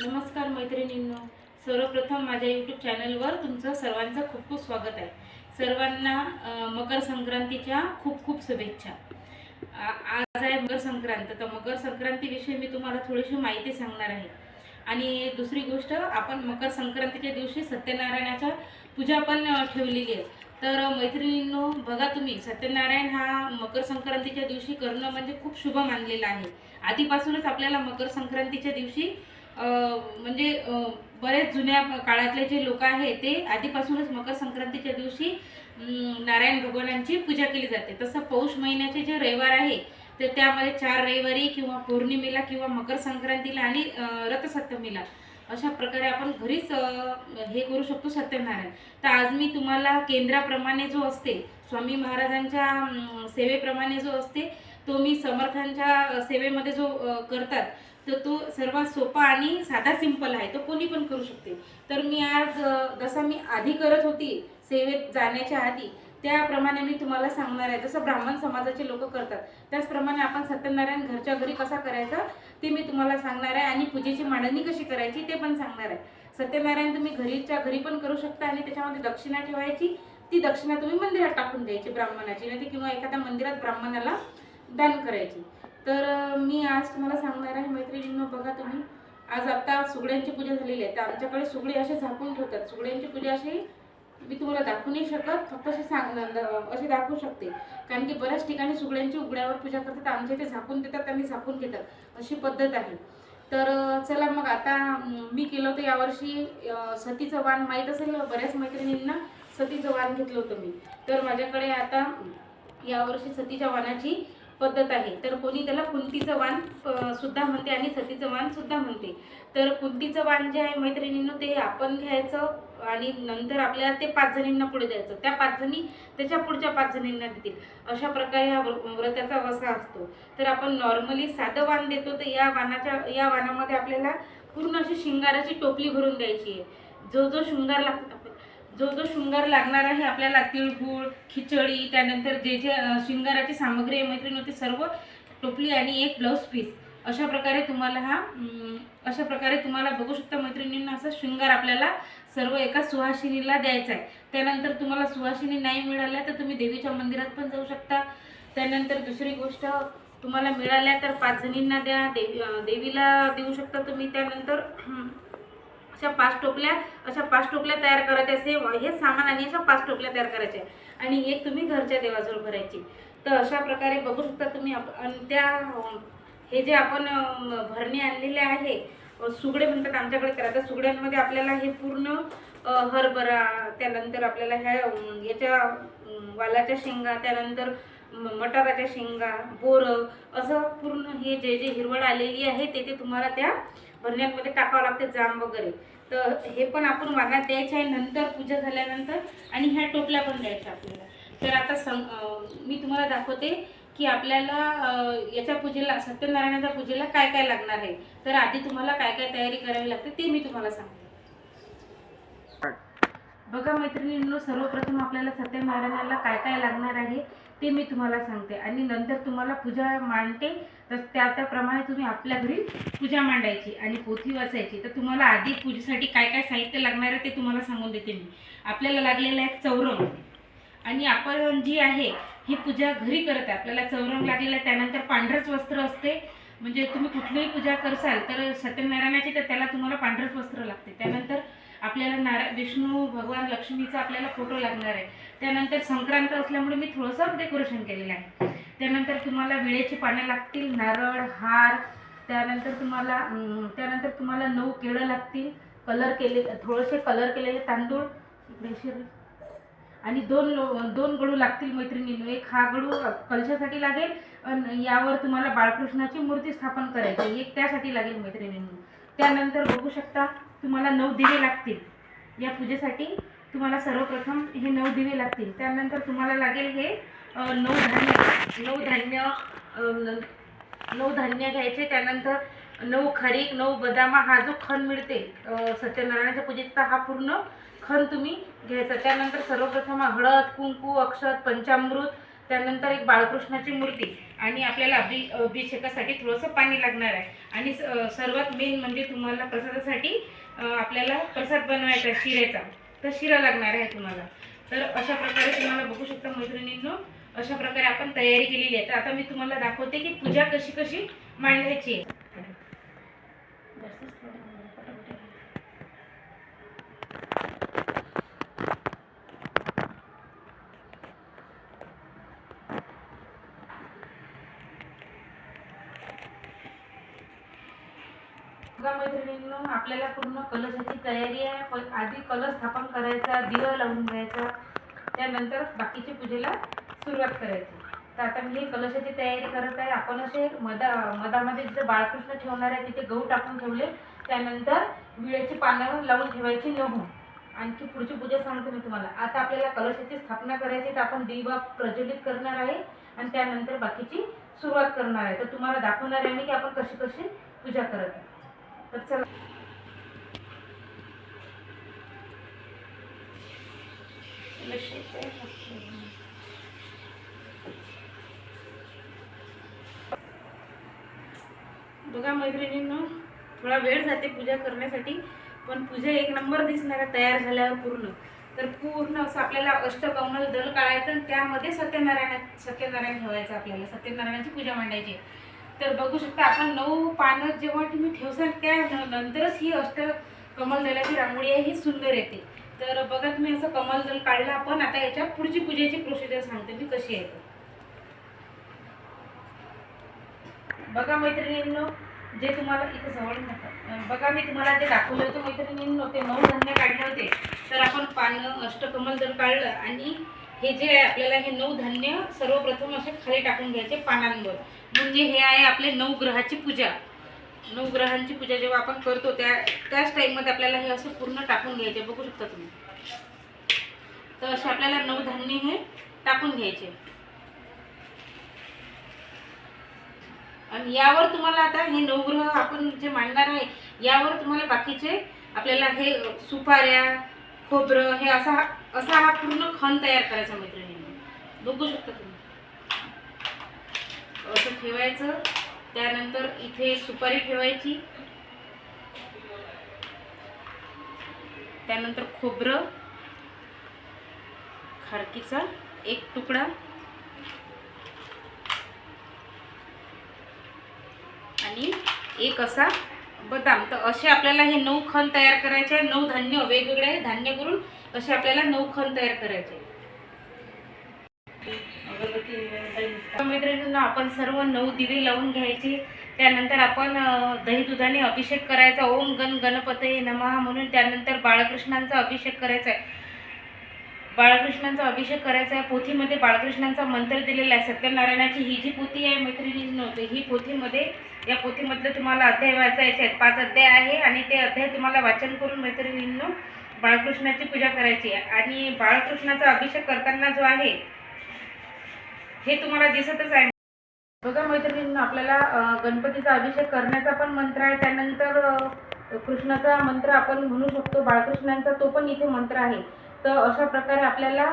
नमस्कार मैत्रिणींनो. सर्वप्रथम माझ्या यूट्यूब चॅनलवर तुमचं सर्वांचं खूप खूप स्वागत आहे. सर्वांना मकर संक्रांतीच्या खूप खूप शुभेच्छा. आज आहे मकर संक्रांत तर मकर संक्रांतीविषयी मी तुम्हाला थोडीशी माहिती सांगणार आहे. आणि दुसरी गोष्ट आपण मकर संक्रांतीच्या दिवशी सत्यनारायणाच्या पूजा पण ठेवलेली आहे. तर मैत्रिणींनो बघा तुम्ही सत्यनारायण हा मकर संक्रांतीच्या दिवशी करणं म्हणजे खूप शुभ मानलेलं आहे. आधीपासूनच आपल्याला मकर संक्रांतीच्या दिवशी म्हणजे बरेच जुन्या काळातले जे लोक आहे ते आधीपासूनच मकर संक्रांतीच्या दिवशी नारायण भगवानांची पूजा केली जाते. तसं पौष महिन्याचे जे रविवार आहे तर त्यामध्ये चार रविवारी किंवा पौर्णिमेला किंवा मकर संक्रांतीला आणि रथसप्तमीला अशा प्रकारे आपण घरीच हे करू शकतो सत्यनारायण. तर आज मी तुम्हाला केंद्राप्रमाणे जो असते स्वामी महाराजांच्या सेवेप्रमाणे जो असते तो मी समर्थांच्या सेवेमध्ये जो करतात तर तो सर्वात सोपा आणि साधा सिंपल आहे. तो कोणी पण करू शकते. तर मी आज जसा मी आधी करत होती सेवेत जाण्याच्या आधी त्याप्रमाणे मी तुम्हाला सांगणार आहे. जसं ब्राह्मण समाजाचे लोक करतात त्याचप्रमाणे आपण सत्यनारायण घरच्या घरी कसा करायचा ते मी तुम्हाला सांगणार आहे. आणि पूजेची मांडणी कशी करायची ते पण सांगणार आहे. सत्यनारायण तुम्ही घरीच्या घरी पण करू शकता आणि त्याच्यामध्ये दक्षिणा ठेवायची. ती दक्षिणा तुम्ही मंदिरात टाकून द्यायची ब्राह्मणाची. नाही किंवा एखाद्या मंदिरात ब्राह्मणाला दान करायची. तर मी आज तुम्हाला सांगणार आहे मैत्रिणींना बघा तुम्ही. आज आता सुगड्यांची पूजा झालेली आहे. तर आमच्याकडे सुगडे असे झाकून ठेवतात. सुगड्यांची पूजा अशी मी तुम्हाला दाखवू नाही शकत फक्त असे सांग असे दाखवू शकते. कारण की बऱ्याच ठिकाणी सुगड्यांची उघड्यावर पूजा करतात. आमच्या इथे झाकून देतात आणि झाकून घेतात. अशी पद्धत आहे. तर चला मग आता मी केलं होतं यावर्षी सतीचं वाण. माहीत असेल बऱ्याच मैत्रिणींना सतीचं वाण घेतलं होतं मी. तर माझ्याकडे आता यावर्षी सतीच्या वाणाची पद्धत आहे. तर कोणी त्याला कुंतीचं वाण सुद्धा म्हणते आणि सतीचं वाण सुद्धा म्हणते. तर कुंतीचं वाण जे आहे मैत्रिणींनो ते आपण घ्यायचं आणि नंतर आपल्याला ते पाच जणींना पुढे द्यायचं. त्या पाच जणी त्याच्या पुढच्या पाच जणींना देतील. अशा प्रकारे हा व्र- व्रताचा वसा असतो. तर आपण नॉर्मली साधं वाण देतो तर या वाणाच्या या वाणामध्ये आपल्याला पूर्ण अशी शिंगाराची टोपली भरून द्यायची आहे. जो जो शृंगार लागतो जो जो शृंगार लागणार आहे आपल्याला तिळगुळ खिचडी त्यानंतर जे जे शृंगाराची सामग्री आहे मैत्रीण होती सर्व टोपली आणि एक ब्लाऊज पीस. अशा प्रकारे तुम्हाला हा अशा प्रकारे तुम्हाला बघू शकता मैत्रिणींना असा शृंगार आपल्याला सर्व एका सुहासिनीला द्यायचा आहे. त्यानंतर तुम्हाला सुहासिनी नाही मिळाल्या तर तुम्ही देवीच्या मंदिरात पण जाऊ शकता. त्यानंतर दुसरी गोष्ट तुम्हाला मिळाल्या तर पाच जणींना द्या देवी देवीला देऊ शकता तुम्ही. त्यानंतर अशा पाच टोपल्या अशा पाच टोपल्या तयार करायच्या. सेम हे सामान आणि अशा पाच टोपल्या तयार करायच्या. आणि एक तुम्ही घरच्या देवाजवळ भरायची. तर अशा प्रकारे बघू शकता तुम्ही आप- त्या हे जे आपण भरणे भरणी आणलेले आहे सुगडे म्हणतात आमच्याकडे तर आता सुगड्यांमध्ये आपल्याला हे पूर्ण हरभरा त्यानंतर आपल्याला ह्या याच्या वालाच्या शेंगा त्यानंतर मटाराच्या शेंगा बोरं असं पूर्ण हे जे जे हिरवळ आलेली आहे ते ते तुम्हाला त्या भरण्यांमध्ये टाकावं लागते जाम वगैरे. तर हे पण आपण वागात द्यायचं आहे. नंतर पूजा झाल्यानंतर आणि ह्या टोपल्या पण द्यायच्या आपल्याला. तर आता सं मी तुम्हाला दाखवते की आपल्याला याच्या पूजेला सत्यनारायणाच्या पूजेला काय काय लागणार आहे. तर आधी तुम्हाला काय काय तयारी करावी लागते ते मी तुम्हाला सांगते. बघा मैत्रिणींनो सर्वप्रथम आपल्याला सत्यनारायणाला काय काय लागणार आहे ते मी तुम्हाला सांगते. आणि नंतर तुम्हाला पूजा मांडते तर त्या त्याप्रमाणे तुम्ही आपल्या घरी पूजा मांडायची आणि पोथी वाचायची. तर तुम्हाला आधी पूजेसाठी काय काय साहित्य लागणार आहे ते तुम्हाला सांगून देते मी. आपल्याला लागलेला आहे चौरंग. आणि आपण जी आहे ही पूजा घरी करत आहे. आपल्याला चौरंग लागलेलं आहे त्यानंतर पांढरंच वस्त्र असते. म्हणजे तुम्ही कुठलीही पूजा करसाल तर सत्यनारायणाची तर त्याला तुम्हाला पांढरंच वस्त्र लागते. त्यानंतर आपल्याला नारा विष्णू भगवान लक्ष्मीचा आपल्याला फोटो लागणार आहे. त्यानंतर संक्रांत असल्यामुळे मी थोडंसं डेकोरेशन केलेलं आहे. त्यानंतर तुम्हाला विळेची पानं लागतील नारळ हार त्यानंतर तुम्हाला त्यानंतर तुम्हाला नऊ केळं लागतील. कलर केले थोडेसे कलर केलेले तांदूळ आणि दोन लो दोन गळू लागतील मैत्रिणींनो. एक हा गळू कलशासाठी लागेल आणि यावर तुम्हाला बाळकृष्णाची मूर्ती स्थापन करायची एक त्यासाठी लागेल मैत्रिणींनो. त्यानंतर बघू शकता तुम्हाला नऊ दिवे लागतील. या पूजेसाठी तुम्हाला सर्वप्रथम हे नऊ दिवे लागतील. त्यानंतर तुम्हाला लागेल हे नऊ धान्य. नऊ धान्य नऊ धान्य घ्यायचे. त्यानंतर नऊ खारीक नऊ बदामा हा जो खण मिळते सत्यनारायणाच्या पूजेचा हा पूर्ण खण तुम्ही घ्यायचा. त्यानंतर सर्वप्रथम हळद कुंकू अक्षत पंचामृत त्यानंतर एक बाळकृष्णाची मूर्ती. आणि आपल्याला अभि अभिषेकासाठी थोडंसं पाणी लागणार आहे. आणि स- सर्वात मेन म्हणजे तुम्हाला प्रसादासाठी आपल्याला प्रसाद बनवायचा आहे शिऱ्याचा तर शिरा लागणार आहे तुम्हाला. तर अशा प्रकारे तुम्हाला बघू शकता मैत्रिणींनो अशा प्रकारे आपण तयारी केलेली आहे. तर आता मी तुम्हाला दाखवते की पूजा कशी कशी मांडायची आहे जास्तच थोडं पटापट आहे. बघा मैत्रिणींनो आपल्याला पूर्ण कलशाची तयारी आहे. पण आधी कलश स्थापन करायचा दिवा लावून घ्यायचा त्यानंतर बाकीच्या पूजेला सुरुवात करायची. तर आता मी हे कलशाची तयारी करत आहे. आपण असे मधा मधामध्ये जिथे बाळकृष्ण ठेवणार आहे तिथे गहू टाकून ठेवले. त्यानंतर विळ्याची पानं लावून ठेवायची नऊ आणखी पुढची पूजा सांगते मी तुम्हाला. आता आपल्याला कलशाची स्थापना करायची तर आपण दिवा प्रज्वलित करणार आहे आणि त्यानंतर बाकीची सुरुवात करणार आहे. तर तुम्हाला दाखवणार आहे मी की आपण कशी कशी पूजा करत आहे तर चला. बघा मैत्रिणींनो थोडा वेळ जाते पूजा करण्यासाठी पण पूजा एक नंबर दिसणार तयार झाल्यावर पूर्ण. तर पूर्ण असं आपल्याला अष्टकमल दल काढायचं आणि त्यामध्ये सत्यनारायण सत्यनारायण ठेवायचं आपल्याला. सत्यनारायणाची पूजा मांडायची. तर बघू शकता आपण नऊ पानं जेव्हा तुम्ही ठेवसाल त्या नंतरच ही अष्ट कमल दलाची रांगोळी आहे ही सुंदर येते. तर बघा तुम्ही असं कमल दल काढलं आपण आता याच्या पुढची पूजेची प्रोसिजर सांगते मी कशी आहे बघा मैत्रिणींनो जे तुम्हाला इथं जवळ बघा मी तुम्हाला जे दाखवलं होतं मैत्रिणींनो ते नऊ धान्य काढले होते. तर आपण पानं अष्टकमल दल काढलं आणि हे जे आहे आपल्याला हे नऊ धान्य सर्वप्रथम असे खाली टाकून घ्यायचे पानांवर. म्हणजे हे आहे आपले नऊ ग्रहाची पूजा. नऊ ग्रहांची पूजा जेव्हा आपण करतो त्या त्याच टाईममध्ये आपल्याला हे असं पूर्ण टाकून घ्यायचे. बघू शकता तुम्ही. तर असे आपल्याला नऊ धान्य हे टाकून घ्यायचे. आणि यावर तुम्हाला आता हे नवग्रह आपण जे मांडणार आहे यावर तुम्हाला बाकीचे आपल्याला हे सुपाऱ्या खोबरं हे असा हा- असा हा पूर्ण खण तयार करायचा मैत्रिणीने. बघू शकता तुम्ही. असं ठेवायचं. त्यानंतर इथे सुपारी ठेवायची. त्यानंतर खोबरं. खारकीचा एक तुकडा. आणि एक असा बदाम. तर असे आपल्याला हे नऊ खण तयार करायचे आहे नऊ धान्य वेगवेगळे धान्य करून असे आपल्याला नऊ खण तयार करायचे मैत्रिणींना आपण सर्व नऊ दिवे लावून घ्यायचे. त्यानंतर आपण दही दुधाने अभिषेक करायचा. ओम गण गणपतये नमः म्हणून त्यानंतर बाळकृष्णांचा अभिषेक करायचा आहे. बाळकृष्णांचा अभिषेक करायचा आहे. पोथीमध्ये बाळकृष्णांचा मंत्र दिलेला आहे. सत्यनारायणाची ही जी पोथी आहे मैत्रिणींनो तर ही पोथीमध्ये या पोथीमधलं तुम्हाला अध्याय वाचायचे आहेत. पाच अध्याय आहे आणि ते अध्याय तुम्हाला वाचन करून मैत्रिणींनो बाळकृष्णाची पूजा करायची आहे. आणि बाळकृष्णाचा अभिषेक करताना जो आहे हे तुम्हाला दिसतच आहे. बघा मैत्रिणींनो आपल्याला गणपतीचा अभिषेक करण्याचा पण मंत्र आहे. त्यानंतर कृष्णाचा मंत्र आपण म्हणू शकतो. बाळकृष्णांचा तो पण इथे मंत्र आहे. तर अशा प्रकारे आपल्याला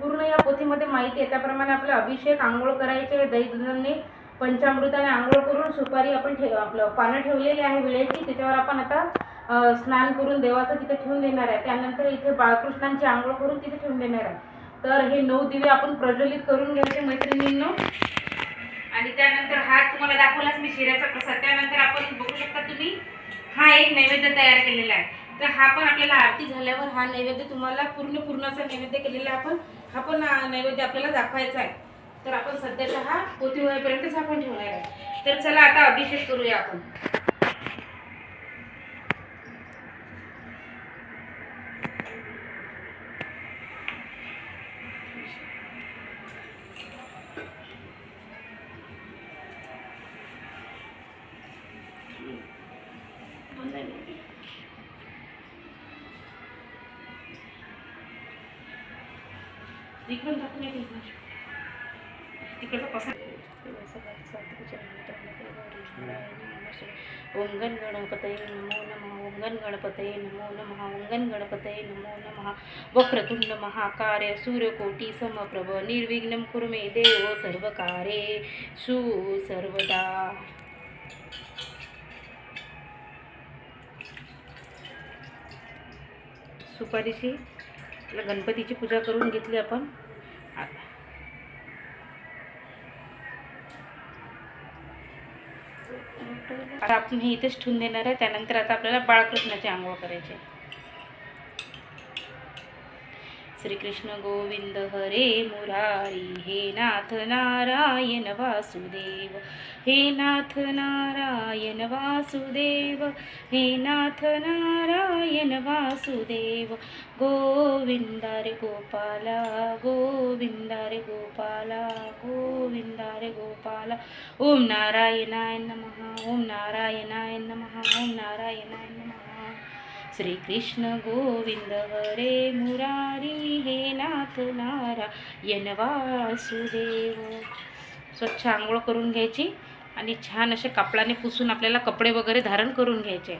पूर्ण या पोथीमध्ये माहिती आहे. त्याप्रमाणे आपला अभिषेक आंघोळ करायचे दही दुधाने पंचामृताने आंघोळ करून सुपारी आपण ठेव आपलं पानं ठेवलेली आहे विळेची त्याच्यावर आपण आता स्नान करून देवाचं तिथे ठेवून देणार आहे. त्यानंतर इथे बाळकृष्णांची आंघोळ करून तिथे ठेवून देणार आहे. तर हे नऊ दिवे आपण प्रज्वलित करून घ्यायचे मैत्रिणींनो. आणि त्यानंतर हा तुम्हाला दाखवलाच मी शिऱ्याचा प्रसाद. त्यानंतर आपण बघू शकता तुम्ही हा एक नैवेद्य तयार केलेला आहे. तर हा पण आपल्याला आरती झाल्यावर हा नैवेद्य तुम्हाला पूर्ण पूर्णाचा नैवेद्य केलेला आहे आपण हा पण नैवेद्य आपल्याला दाखवायचा आहे. तर आपण सध्याचा हा पोथी होईपर्यंतच आपण ठेवणार आहे. तर चला आता अभिषेक करूया आपण. इकडून टाकून ये तिकडचा पसार ओंगन गणपतये नमो नमः ओंगन अंगण गणपतये नमो नमः ओंगन गणपतये नमो नमः वक्रतुंड महाकार्य सूर्यकोटी समप्रभ निर्विघ्नं कुरु मे देव सर्वकारे शू सर्वदा सुपारीची? आपल्या गणपतीची पूजा करून घेतली आपण. आता. आपण हे इथेच ठेवून देणार आहे. त्यानंतर आता आपल्याला बाळकृष्णाची आंघोळ करायची श्रीकृष्ण गोविंद हरे मुरारी हे नाथ नारायण वासुदेव हे नाथ नारायण वासुदेव हे नाथ नारायण वासुदेव गोविंद रे गोपाला गोविंद रे गोपाला गोविंद रे गोपाला ओम नारायणाय नमः ओम नारायणाय नमः ओम नारायणाय नमः। श्रीकृष्ण गोविंद हरे मुरारी हे नाथ नारायण वासुदेव. स्वच्छ आंघोळ करून घ्यायची आणि छान असे कापडाने पुसून आपल्याला कपडे वगैरे धारण करून घ्यायचे.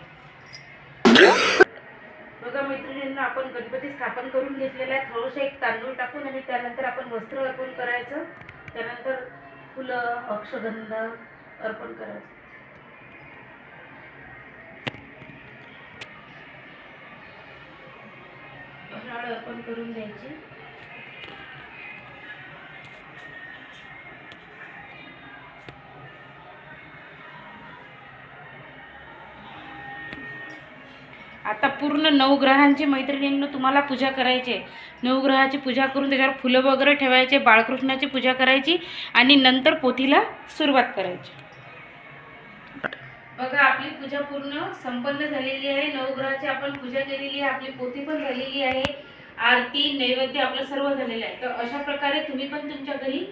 बघा मैत्रिणींना आपण गणपती स्थापन करून घेतलेला आहे. थोडंसं एक तांदूळ टाकून आणि त्यानंतर आपण वस्त्र अर्पण करायचं. त्यानंतर फुलं अक्षगंध अर्पण करायचं. फराळ अर्पण करून द्यायची आता पूर्ण नवग्रहांची मैत्रिणींना तुम्हाला पूजा करायची आहे. नवग्रहाची पूजा करून त्याच्यावर फुलं वगैरे ठेवायचे बाळकृष्णाची पूजा करायची आणि नंतर पोथीला सुरुवात करायची. बघा आपली पूजा पूर्ण संपन्न झालेली आहे. नवग्रहाची आपण पूजा केलेली आहे. आपली पोथी पण झालेली आहे. आरती नैवेद्य आपलं सर्व झालेलं आहे. तर अशा प्रकारे तुम्ही पण तुमच्या घरी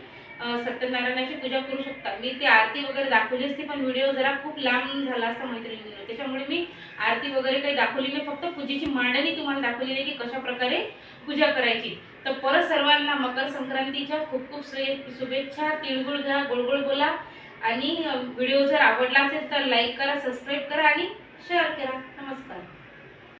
सत्यनारायणाची पूजा करू शकता. मी ती आरती वगैरे दाखवली असती पण व्हिडिओ जरा खूप लांब झाला असता मैत्रिणींना. त्याच्यामुळे मी आरती वगैरे काही दाखवली नाही. फक्त पूजेची मांडणी तुम्हाला दाखवली आहे की कशा प्रकारे पूजा करायची. तर परत सर्वांना मकर संक्रांतीच्या खूप खूप शुभेच्छा. तिळगुळ घ्या गोळगोळ बोला. आणि व्हिडिओ जर आवडला असेल तर लाईक करा सबस्क्राईब करा आणि शेअर करा. नमस्कार.